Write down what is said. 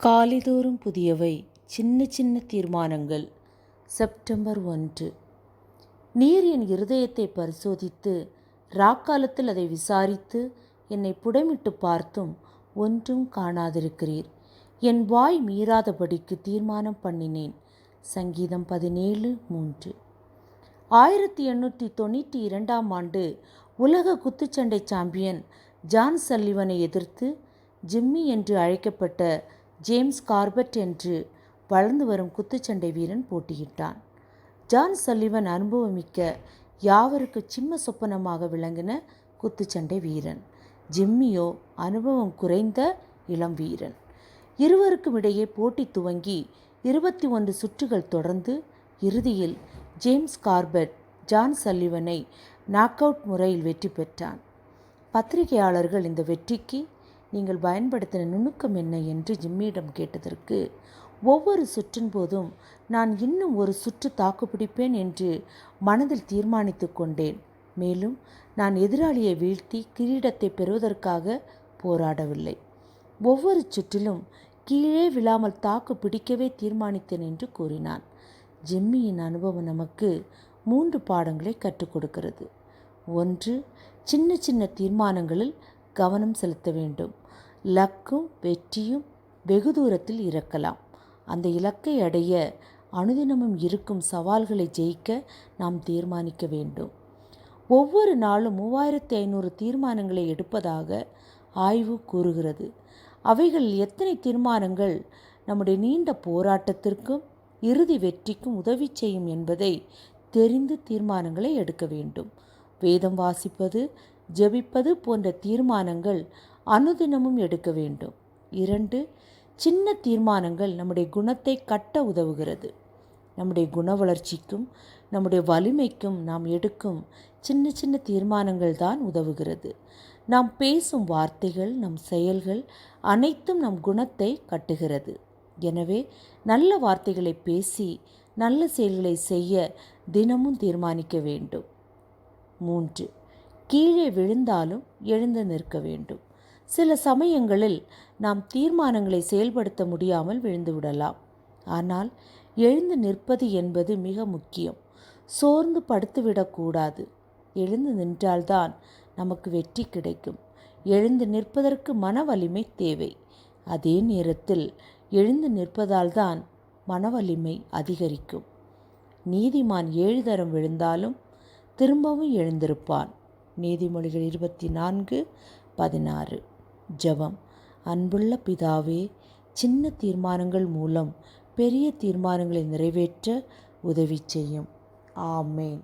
காலைதோறும் புதியவை சின்ன சின்ன தீர்மானங்கள். செப்டம்பர் ஒன்று. நீர் என் இருதயத்தை பரிசோதித்து ராக்காலத்தில் அதை விசாரித்து என்னை புடமிட்டு பார்த்தும் ஒன்றும் காணாதிருக்கிறீர். என் வாய் மீறாதபடிக்கு தீர்மானம் பண்ணினேன். சங்கீதம் பதினேழு மூன்று. ஆயிரத்தி எண்ணூற்றி தொண்ணூற்றி இரண்டாம் ஆண்டு உலக குத்துச்சண்டை சாம்பியன் ஜான் சல்லிவனை எதிர்த்து ஜிம்மி என்று அழைக்கப்பட்ட ஜேம்ஸ் கார்பட் என்று வளர்ந்து வரும் குத்துச்சண்டை வீரன் போட்டியிட்டான். ஜான் சல்லிவன் அனுபவமிக்க யாவருக்கு சிம்ம சொப்பனமாக விளங்கின குத்துச்சண்டை வீரன். ஜிம்மியோ அனுபவம் குறைந்த இளம் வீரன். இருவருக்கும் இடையே போட்டி துவங்கி இருபத்தி ஒன்று சுற்றுகள் தொடர்ந்து இறுதியில் ஜேம்ஸ் கார்பெட் ஜான் சல்லிவனை நாக் அவுட் முறையில் வெற்றி பெற்றான். பத்திரிகையாளர்கள் இந்த வெற்றிக்கு நீங்கள் பயன்படுத்தின நுணுக்கம் என்ன என்று ஜிம்மியிடம் கேட்டதற்கு ஒவ்வொரு சுற்றின் போதும் நான் இன்னும் ஒரு சுற்று தாக்குப்பிடிப்பேன் என்று மனதில் தீர்மானித்து கொண்டேன். மேலும் நான் எதிராளியை வீழ்த்தி கிரீடத்தை பெறுவதற்காக போராடவில்லை. ஒவ்வொரு சுற்றிலும் கீழே விழாமல் தாக்கு பிடிக்கவே தீர்மானித்தேன் என்று கூறினான். ஜிம்மியின் அனுபவம் நமக்கு மூன்று பாடங்களை கற்றுக் கொடுக்கிறது. ஒன்று சின்ன சின்ன தீர்மானங்களில் கவனம் செலுத்த வேண்டும். லக்கும் வெற்றியும் வெகு தூரத்தில் இறக்கலாம். அந்த இலக்கை அடைய அனுதினமும் இருக்கும் சவால்களை ஜெயிக்க நாம் தீர்மானிக்க வேண்டும். ஒவ்வொரு நாளும் மூவாயிரத்தி ஐநூறு தீர்மானங்களை எடுப்பதாக ஆய்வு கூறுகிறது. அவைகளில் எத்தனை தீர்மானங்கள் நம்முடைய நீண்ட போராட்டத்திற்கும் இறுதி வெற்றிக்கும் உதவி செய்யும் என்பதை தெரிந்து தீர்மானங்களை எடுக்க வேண்டும். வேதம் வாசிப்பது ஜெபிப்பது போன்ற தீர்மானங்கள் அனுதினமும் எடுக்க வேண்டும். இரண்டு சின்ன தீர்மானங்கள் நம்முடைய குணத்தை கட்ட உதவுகிறது. நம்முடைய குண வளர்ச்சிக்கும் நம்முடைய வலிமைக்கும் நாம் எடுக்கும் சின்ன சின்ன தீர்மானங்கள் தான் உதவுகிறது. நாம் பேசும் வார்த்தைகள் நம் செயல்கள் அனைத்தும் நம் குணத்தை கட்டுகிறது. எனவே நல்ல வார்த்தைகளை பேசி நல்ல செயல்களை செய்ய தினமும் தீர்மானிக்க வேண்டும். மூன்று கீழே விழுந்தாலும் எழுந்து நிற்க வேண்டும். சில சமயங்களில் நாம் தீர்மானங்களை செயல்படுத்த முடியாமல் விழுந்து விடலாம். ஆனால் எழுந்து நிற்பது என்பது மிக முக்கியம். சோர்ந்து படுத்துவிடக்கூடாது எழுந்து நின்றால்தான் நமக்கு வெற்றி கிடைக்கும். எழுந்து நிற்பதற்கு மன வலிமை தேவை. அதே நேரத்தில் எழுந்து நிற்பதால்தான் மன வலிமை அதிகரிக்கும். நீதிமான் ஏழு தரம் விழுந்தாலும் திரும்பவும் எழுந்திருப்பான். நீதிமொழிகள் இருபத்தி நான்கு பதினாறு. ஜெபம். அன்புள்ள பிதாவே சின்ன தீர்மானங்கள் மூலம் பெரிய தீர்மானங்களை நிறைவேற்ற உதவி செய்யும். ஆமேன்.